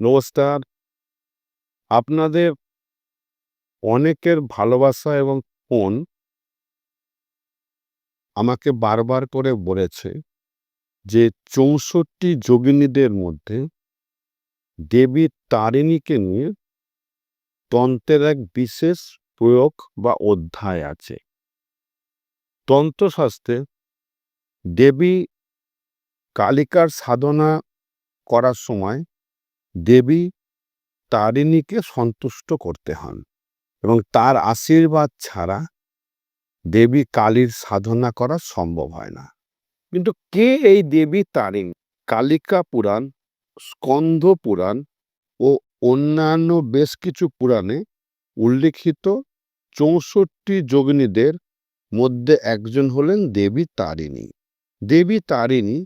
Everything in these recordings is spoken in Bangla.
নমস্কার। আপনাদের অনেকের ভালোবাসা এবং ফোন আমাকে বারবার করে বলেছে যে চৌষট্টি যোগিনীদের মধ্যে দেবী তারিণীকে নিয়ে তন্ত্রের এক বিশেষ প্রয়োগ বা অধ্যায় আছে। তন্ত্রশাস্ত্রে দেবী কালিকার সাধনা করার সময় দেবী তারিণীকে সন্তুষ্ট করতে হন এবং তার আশীর্বাদ ছাড়া দেবী কালীর সাধনা করা সম্ভব হয় না। কিন্তু কে এই দেবী তারিণী? কালিকা পুরাণ, স্কন্ধ পুরাণ ও অন্যান্য বেশ কিছু পুরাণে উল্লিখিত চৌষট্টি যোগিনীদের মধ্যে একজন হলেন দেবী তারিণী। দেবী তারিণী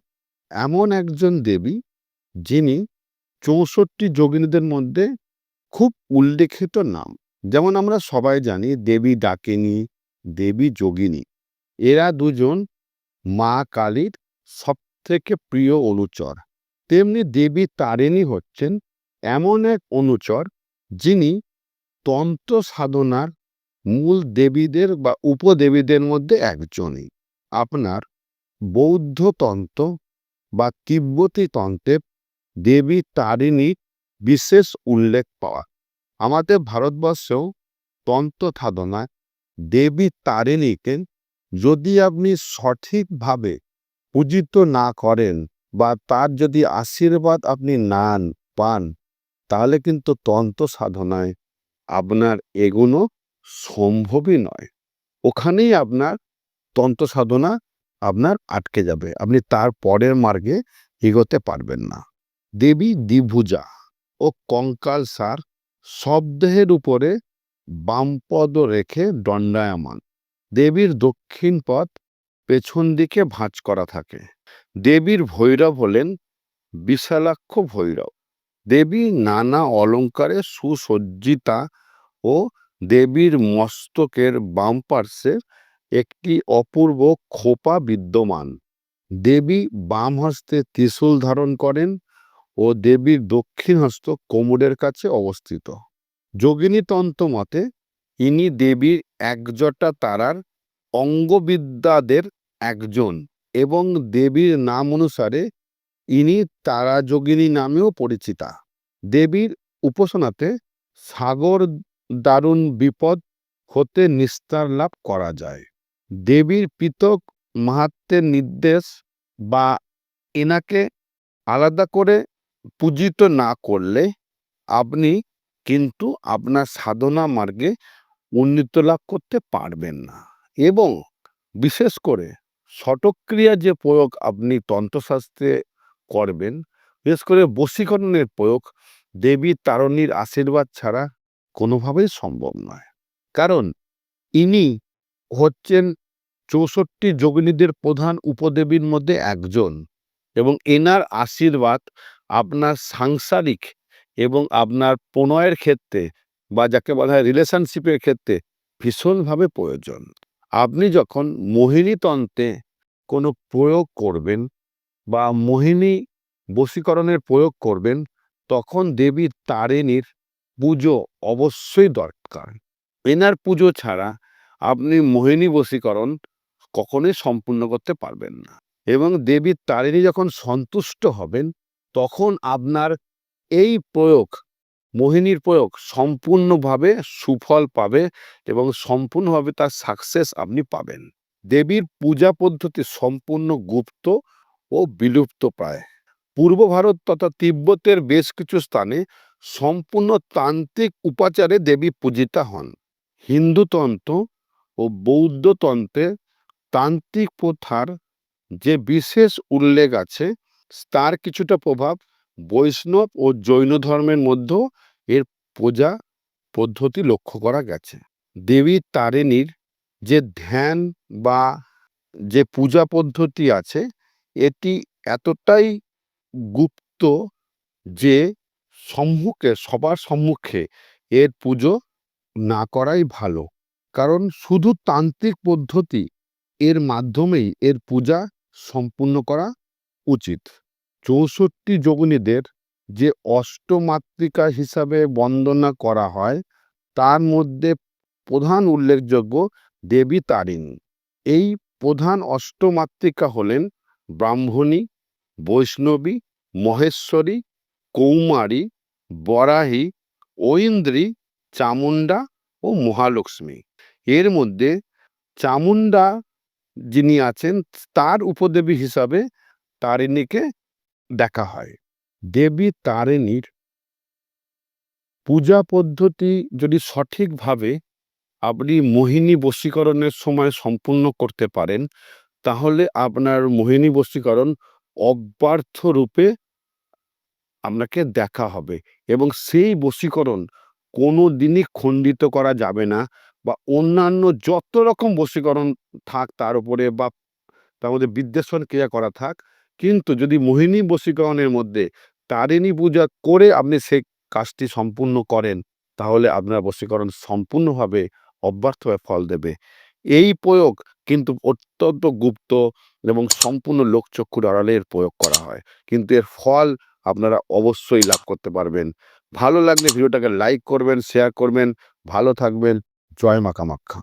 এমন একজন দেবী যিনি চৌষট্টি যোগিনীদের মধ্যে খুব উল্লেখিত নাম। যেমন আমরা সবাই জানি দেবী ডাকিনী, দেবী যোগিনী। এরা দুজন মা কালীর সবথেকে প্রিয় অনুচর। তেমনি দেবী তারিণী হচ্ছেন এমন এক অনুচর যিনি তন্ত্র সাধনার মূল দেবীদের বা উপদেবীদের মধ্যে একজনই। আপনার বৌদ্ধ তন্ত্র বা তিব্বতী তন্ত্রের দেবী তারিণী বিশেষ উল্লেখ পাওয়া। আমাদের ভারতবর্ষেও তন্ত্র সাধনায় দেবী তারিণীকে যদি আপনি সঠিকভাবে পূজিত না করেন বা তার যদি আশীর্বাদ আপনি নান পান, তাহলে কিন্তু তন্ত্র সাধনায় আপনার এগুলো সম্ভবই নয়। ওখানেই আপনার তন্ত্র সাধনা আপনার আটকে যাবে। আপনি তার পরের মার্গে এগোতে পারবেন না। দেবী দ্বিভুজা ও কঙ্কাল সার সব দেহের উপরে বামপদ রেখে দণ্ডায়মান। দেবীর দক্ষিণ পথ পেছন দিকে ভাঁজ করা থাকে। দেবীর ভৈরব হলেন বিশালাক্ষ ভৈরব। দেবী নানা অলঙ্কারে সুসজ্জিতা ও দেবীর মস্তকের বাম পার্শ্বে একটি অপূর্ব খোপা বিদ্যমান। দেবী বাম হস্তে ত্রিশূল ধারণ করেন ও দেবীর দক্ষিণ হস্ত কোমরের কাছে অবস্থিত। যোগিনী তন্ত্র মতে ইনি দেবীর একজটা তারার অঙ্গবিদ্যাদের একজন এবং দেবীর নাম অনুসারে ইনি তারা যোগিনী নামেও পরিচিতা। দেবীর উপাসনাতে সাগর দারুণ বিপদ হতে নিস্তার লাভ করা যায়। দেবীর পৃথক মাহাত্মের নির্দেশ বা এনাকে আলাদা করে পূজিত না করলে আপনি কিন্তু আপনার সাধনা মার্গে উন্নীত লাভ করতে পারবেন না। এবং বিশেষ করে ষটক্রিয়া যে প্রয়োগ আপনি তন্ত্রশাস্ত্রে করবেন, বিশেষ করে বশীকরণের প্রয়োগ, দেবী তারণীর আশীর্বাদ ছাড়া কোনোভাবেই সম্ভব নয়। কারণ ইনি হচ্ছেন চৌষট্টি যোগিনীদের প্রধান উপদেবীর মধ্যে একজন এবং এনার আশীর্বাদ আপনার সাংসারিক এবং আপনার প্রণয়ের ক্ষেত্রে বা যাকে বলা হয় রিলেশনশিপের ক্ষেত্রে ভীষণভাবে প্রয়োজন। আপনি যখন মোহিনী তন্ত্রে কোনো প্রয়োগ করবেন বা মোহিনী বশীকরণের প্রয়োগ করবেন, তখন দেবী তারিণীর পুজো অবশ্যই দরকার। এনার পুজো ছাড়া আপনি মোহিনী বশীকরণ কখনোই সম্পূর্ণ করতে পারবেন না। এবং দেবী তারিণী যখন সন্তুষ্ট হবেন তখন আপনার এই প্রয়োগ, মোহিনীর প্রয়োগ সম্পূর্ণভাবে সুফল পাবে এবং সম্পূর্ণভাবে তার সাকসেস আপনি পাবেন। দেবীর পূজা পদ্ধতি সম্পূর্ণ গুপ্ত ও বিলুপ্ত প্রায়। পূর্ব ভারত তথা তিব্বতের বেশ কিছু স্থানে সম্পূর্ণ তান্ত্রিক উপাচারে দেবী পূজিতা হন। হিন্দুতন্ত্র ও বৌদ্ধতন্ত্রে তান্ত্রিক প্রথার যে বিশেষ উল্লেখ আছে তার কিছুটা প্রভাব বৈষ্ণব ও জৈন ধর্মের মধ্যেও এর পূজা পদ্ধতি লক্ষ্য করা গেছে। দেবী তারিণীর যে ধ্যান বা যে পূজা পদ্ধতি আছে, এটি এতটাই গুপ্ত যে সম্মুখে, সবার সম্মুখে এর পুজো না করাই ভালো। কারণ শুধু তান্ত্রিক পদ্ধতি এর মাধ্যমেই এর পূজা সম্পূর্ণ করা উচিত। চৌষট্টি যোগিনীদের যে অষ্টমাতৃকা হিসাবে বন্দনা করা হয়, তার মধ্যে প্রধান উল্লেখযোগ্য দেবী তারিণী। এই প্রধান অষ্টমাতৃকা হলেন ব্রাহ্মণী, বৈষ্ণবী, মহেশ্বরী, কৌমারী, বরাহী, ঐন্দ্রী, চামুণ্ডা ও মহালক্ষ্মী। এর মধ্যে চামুণ্ডা যিনি আছেন, তার উপদেবী হিসাবে তারিণীকে দেখা হয়। দেবী তারিণীর পূজা পদ্ধতি যদি সঠিকভাবে আপনি মোহিনী বশীকরণের সময় সম্পূর্ণ করতে পারেন, তাহলে আপনার মোহিনী বশীকরণ অব্যর্থ রূপে আপনাকে দেখা হবে এবং সেই বশীকরণ কোনো দিনই খণ্ডিত করা যাবে না বা অন্যান্য যত রকম বশীকরণ থাক তার উপরে বা তার মধ্যে বিদ্বেষণ ক্রিয়া করা থাক কিন্তু যদি মোহিনী বশীকরণের মধ্যে তারিণী পূজা করে আপনি সেই কাজটি সম্পূর্ণ করেন, তাহলে আপনার বশীকরণ সম্পূর্ণভাবে অব্যর্থভাবে ফল দেবে। এই প্রয়োগ কিন্তু অত্যন্ত গুপ্ত এবং সম্পূর্ণ লোকচক্ষুর আড়ালে এর প্রয়োগ করা হয়। কিন্তু এর ফল আপনারা অবশ্যই লাভ করতে পারবেন। ভালো লাগলে ভিডিওটাকে লাইক করবেন শেয়ার করবেন। ভালো থাকবেন। জয় মা কামাখ্যা